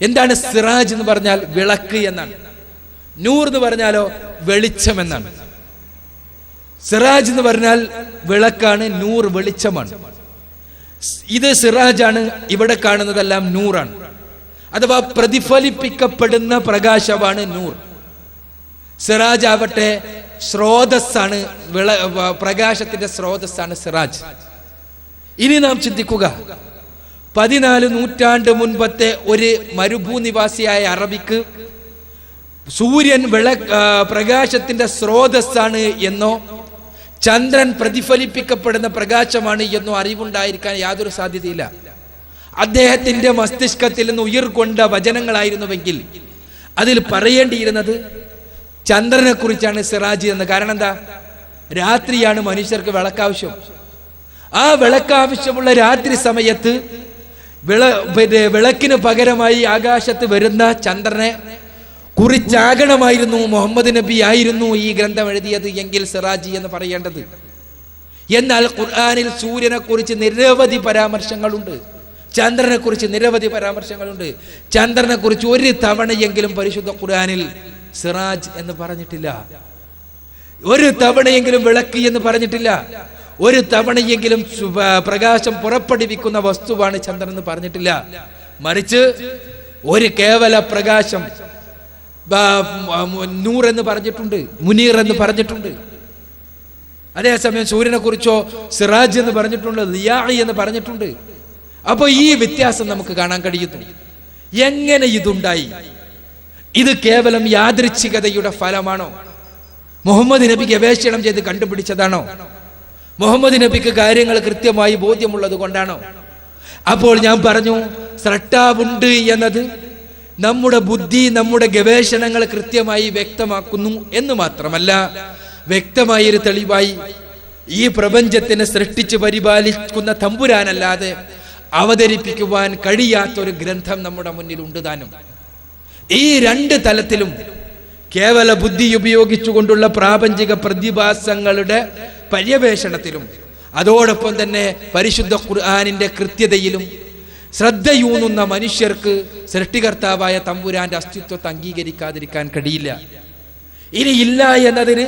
എന്താണ് സിറാജ് എന്ന് പറഞ്ഞാൽ വിളക്ക് എന്നാണ്. നൂർ എന്ന് പറഞ്ഞാലോ വെളിച്ചം എന്നാണ്. സിറാജ് എന്ന് പറഞ്ഞാൽ വിളക്കാണ് നൂർ വെളിച്ചമാണ്. ഇത് സിറാജാണ് ഇവിടെ കാണുന്നതെല്ലാം നൂറാണ്. അഥവാ പ്രതിഫലിപ്പിക്കപ്പെടുന്ന പ്രകാശമാണ് നൂർ. സിറാജ് ആവട്ടെ സ്രോതസ്സാണ് വിള പ്രകാശത്തിന്റെ സ്രോതസ്സാണ് സിറാജ്. ഇനി നാം ചിന്തിക്കുക. പതിനാല് നൂറ്റാണ്ട് മുൻപത്തെ ഒരു മരുഭൂനിവാസിയായ അറബിക്ക് സൂര്യൻ വിള പ്രകാശത്തിന്റെ സ്രോതസ്സാണ് എന്നോ ചന്ദ്രൻ പ്രതിഫലിപ്പിക്കപ്പെടുന്ന പ്രകാശമാണ് എന്നോ അറിവുണ്ടായിരിക്കാൻ യാതൊരു സാധ്യതയില്ല. അദ്ദേഹത്തിന്റെ മസ്തിഷ്കത്തിൽ നിന്ന് ഉയർകൊണ്ട വചനങ്ങളായിരുന്നുവെങ്കിൽ അതിൽ പറയേണ്ടിയിരുന്നത് ചന്ദ്രനെ കുറിച്ചാണ് സിറാജി എന്ന്. കാരണം എന്താ? രാത്രിയാണ് മനുഷ്യർക്ക് വിളക്കാവശ്യം. ആ വിളക്കാവശ്യമുള്ള രാത്രി സമയത്ത് വിള പിന്നെ വിളക്കിന് പകരമായി ആകാശത്ത് വരുന്ന ചന്ദ്രനെ കുറിച്ചാകണമായിരുന്നു മുഹമ്മദ് നബി ആയിരുന്നു ഈ ഗ്രന്ഥം എഴുതിയത് എങ്കിൽ സിറാജി എന്ന് പറയേണ്ടത്. എന്നാൽ ഖുർആാനിൽ സൂര്യനെ കുറിച്ച് നിരവധി പരാമർശങ്ങളുണ്ട്. ചന്ദ്രനെ കുറിച്ച് നിരവധി പരാമർശങ്ങളുണ്ട്. ചന്ദ്രനെ കുറിച്ച് ഒരു തവണയെങ്കിലും പരിശുദ്ധ ഖുർആാനിൽ സിറാജ് എന്ന് പറഞ്ഞിട്ടില്ല. ഒരു തവണയെങ്കിലും വിളക്ക് എന്ന് പറഞ്ഞിട്ടില്ല. ഒരു തവണയെങ്കിലും പ്രകാശം പുറപ്പെടുവിക്കുന്ന വസ്തുവാണ് ചന്ദ്രൻ എന്ന് പറഞ്ഞിട്ടില്ല. മറിച്ച് ഒരു കേവല പ്രകാശം നൂർ എന്ന് പറഞ്ഞിട്ടുണ്ട് മുനീർ എന്ന് പറഞ്ഞിട്ടുണ്ട്. അതേസമയം സൂര്യനെ കുറിച്ചോ സിറാജ് എന്ന് പറഞ്ഞിട്ടുണ്ട് ലിയായി എന്ന് പറഞ്ഞിട്ടുണ്ട്. അപ്പൊ ഈ വ്യത്യാസം നമുക്ക് കാണാൻ കഴിയുന്നു. എങ്ങനെ ഇതുണ്ടായി? ഇത് കേവലം യാദൃച്ഛികതയുടെ ഫലമാണോ? മുഹമ്മദ് നബി ഗവേഷണം ചെയ്ത് കണ്ടുപിടിച്ചതാണോ? മുഹമ്മദ് നബിക്ക് കാര്യങ്ങൾ കൃത്യമായി ബോധ്യമുള്ളത് കൊണ്ടാണോ? അപ്പോൾ ഞാൻ പറഞ്ഞു സ്രട്ടാവുണ്ട് എന്നത് നമ്മുടെ ബുദ്ധി നമ്മുടെ ഗവേഷണങ്ങൾ കൃത്യമായി വ്യക്തമാക്കുന്നു എന്ന് മാത്രമല്ല വ്യക്തമായ ഒരു തെളിവായി ഈ പ്രപഞ്ചത്തിനെ സൃഷ്ടിച്ച് പരിപാലിക്കുന്ന തമ്പുരാനല്ലാതെ അവതരിപ്പിക്കുവാൻ കഴിയാത്തൊരു ഗ്രന്ഥം നമ്മുടെ മുന്നിൽ ഉണ്ട് താനും. ഈ രണ്ട് തലത്തിലും കേവല ബുദ്ധി ഉപയോഗിച്ചുകൊണ്ടുള്ള പ്രാപഞ്ചിക പ്രതിഭാസങ്ങളുടെ പര്യവേഷണത്തിലും അതോടൊപ്പം തന്നെ പരിശുദ്ധ ഖുർആാനിന്റെ കൃത്യതയിലും ശ്രദ്ധയൂന്നുന്ന മനുഷ്യർക്ക് സൃഷ്ടികർത്താവായ തമ്പുരാന്റെ അസ്തിത്വത്തെ അംഗീകരിക്കാതിരിക്കാൻ കഴിയില്ല. ഇനി ഇല്ല എന്നതിന്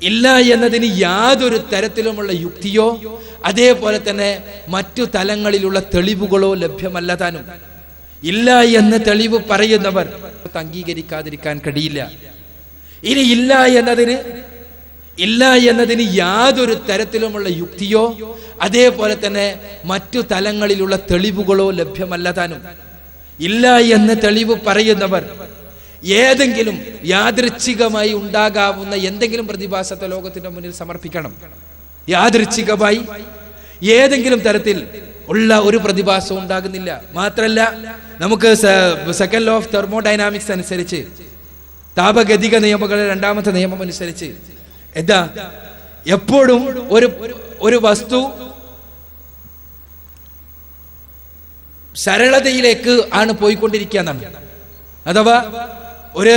ഇല്ല എന്നതിന് യാതൊരു തരത്തിലുമുള്ള യുക്തിയോ അതേപോലെ തന്നെ മറ്റു തലങ്ങളിലുള്ള തെളിവുകളോ ലഭ്യമല്ല താനും. ഇല്ല എന്ന് തെളിവ് പറയുന്നവർ അംഗീകരിക്കാതിരിക്കാൻ കഴിയില്ല. ഇനി ഇല്ല എന്നതിന് ഇല്ല എന്നതിന് യാതൊരു തരത്തിലുമുള്ള യുക്തിയോ അതേപോലെ തന്നെ മറ്റു തലങ്ങളിലുള്ള തെളിവുകളോ ലഭ്യമല്ല താനും. ഇല്ല എന്ന് തെളിവ് പറയുന്നവർ ഏതെങ്കിലും യാദൃച്ഛികമായി ഉണ്ടാകാവുന്ന എന്തെങ്കിലും പ്രതിഭാസത്തെ ലോകത്തിന്റെ മുന്നിൽ സമർപ്പിക്കണം. യാദൃച്ഛികമായി ഏതെങ്കിലും തരത്തിൽ ഉള്ള ഒരു പ്രതിഭാസം ഉണ്ടാകുന്നില്ല. മാത്രല്ല നമുക്ക് സെക്കൻഡ് ലോ ഓഫ് തെർമോഡൈനാമിക്സ് അനുസരിച്ച് താപഗതിക നിയമങ്ങളുടെ രണ്ടാമത്തെ നിയമം അനുസരിച്ച് എന്താ എപ്പോഴും ഒരു ഒരു വസ്തു സരളതയിലേക്ക് ആണ് പോയിക്കൊണ്ടിരിക്കുക എന്നാണ്. അഥവാ ഒരു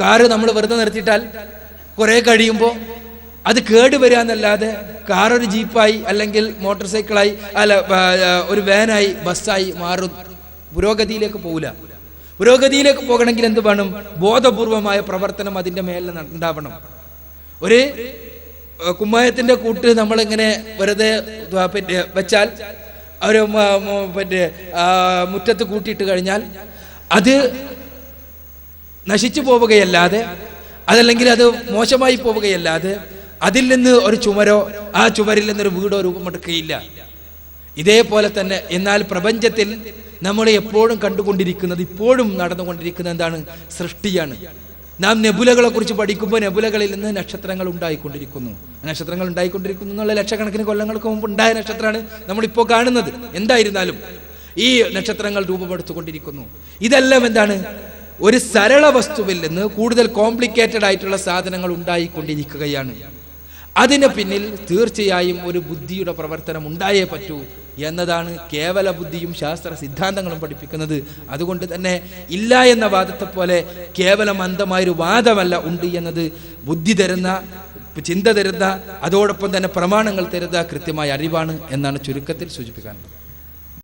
കാറ് നമ്മൾ വെറുതെ നിർത്തിയിട്ടാൽ കുറെ കഴിയുമ്പോൾ അത് കേടുവരിക എന്നല്ലാതെ കാറൊരു ജീപ്പായി അല്ലെങ്കിൽ മോട്ടോർ സൈക്കിളായി അല്ല ഒരു വാനായി ബസ്സായി മാറും. പുരോഗതിയിലേക്ക് പോകില്ല പുരോഗതിയിലേക്ക് പോകണമെങ്കിൽ എന്ത് വേണം? ബോധപൂർവമായ പ്രവർത്തനം അതിന്റെ മേലെ ന- ഉണ്ടാവണം. ഒരു കുമ്മായത്തിന്റെ കൂട്ട് നമ്മളിങ്ങനെ വെറുതെ പിന്നെ വെച്ചാൽ ഒരു പിന്നെ മുറ്റത്ത് കൂട്ടിയിട്ട് കഴിഞ്ഞാൽ അത് നശിച്ചു പോവുകയല്ലാതെ അതല്ലെങ്കിൽ അത് മോശമായി പോവുകയല്ലാതെ അതിൽ നിന്ന് ഒരു ചുമരോ ആ ചുമരിൽ നിന്നൊരു വീടോ രൂപമെടുക്കുകയില്ല ഇതേപോലെ തന്നെ എന്നാൽ പ്രപഞ്ചത്തിൽ നമ്മൾ എപ്പോഴും കണ്ടുകൊണ്ടിരിക്കുന്നത് ഇപ്പോഴും നടന്നുകൊണ്ടിരിക്കുന്നത് എന്താണ്? സൃഷ്ടിയാണ്. നാം നെബുലകളെ കുറിച്ച് പഠിക്കുമ്പോൾ നെബുലകളിൽ നിന്ന് നക്ഷത്രങ്ങൾ ഉണ്ടായിക്കൊണ്ടിരിക്കുന്നു. നക്ഷത്രങ്ങൾ ഉണ്ടായിക്കൊണ്ടിരിക്കുന്നു എന്നുള്ള ലക്ഷക്കണക്കിന് കൊല്ലങ്ങൾക്ക് മുമ്പ് ഉണ്ടായ നക്ഷത്രമാണ് നമ്മളിപ്പോൾ കാണുന്നത്. എന്തായിരുന്നാലും ഈ നക്ഷത്രങ്ങൾ രൂപപ്പെടുത്തുകൊണ്ടിരിക്കുന്നു ഇതെല്ലാം എന്താണ്? ഒരു സരള വസ്തുവിൽ നിന്ന് കൂടുതൽ കോംപ്ലിക്കേറ്റഡ് ആയിട്ടുള്ള സാധനങ്ങൾ ഉണ്ടായിക്കൊണ്ടിരിക്കുകയാണ്. അതിന് പിന്നിൽ തീർച്ചയായും ഒരു ബുദ്ധിയുടെ പ്രവർത്തനം ഉണ്ടായേ പറ്റൂ എന്നതാണ് കേവല ബുദ്ധിയും ശാസ്ത്ര സിദ്ധാന്തങ്ങളും പഠിപ്പിക്കുന്നത്. അതുകൊണ്ട് തന്നെ ഇല്ല എന്ന വാദത്തെ പോലെ കേവലം അന്ധമായൊരു വാദമല്ല ഉണ്ട് എന്നത് ബുദ്ധി തരുന്ന ചിന്ത തരുന്ന അതോടൊപ്പം തന്നെ പ്രമാണങ്ങൾ തരുന്ന കൃത്യമായ അറിവാണ് എന്നാണ് ചുരുക്കത്തിൽ സൂചിപ്പിക്കാനുള്ളത്.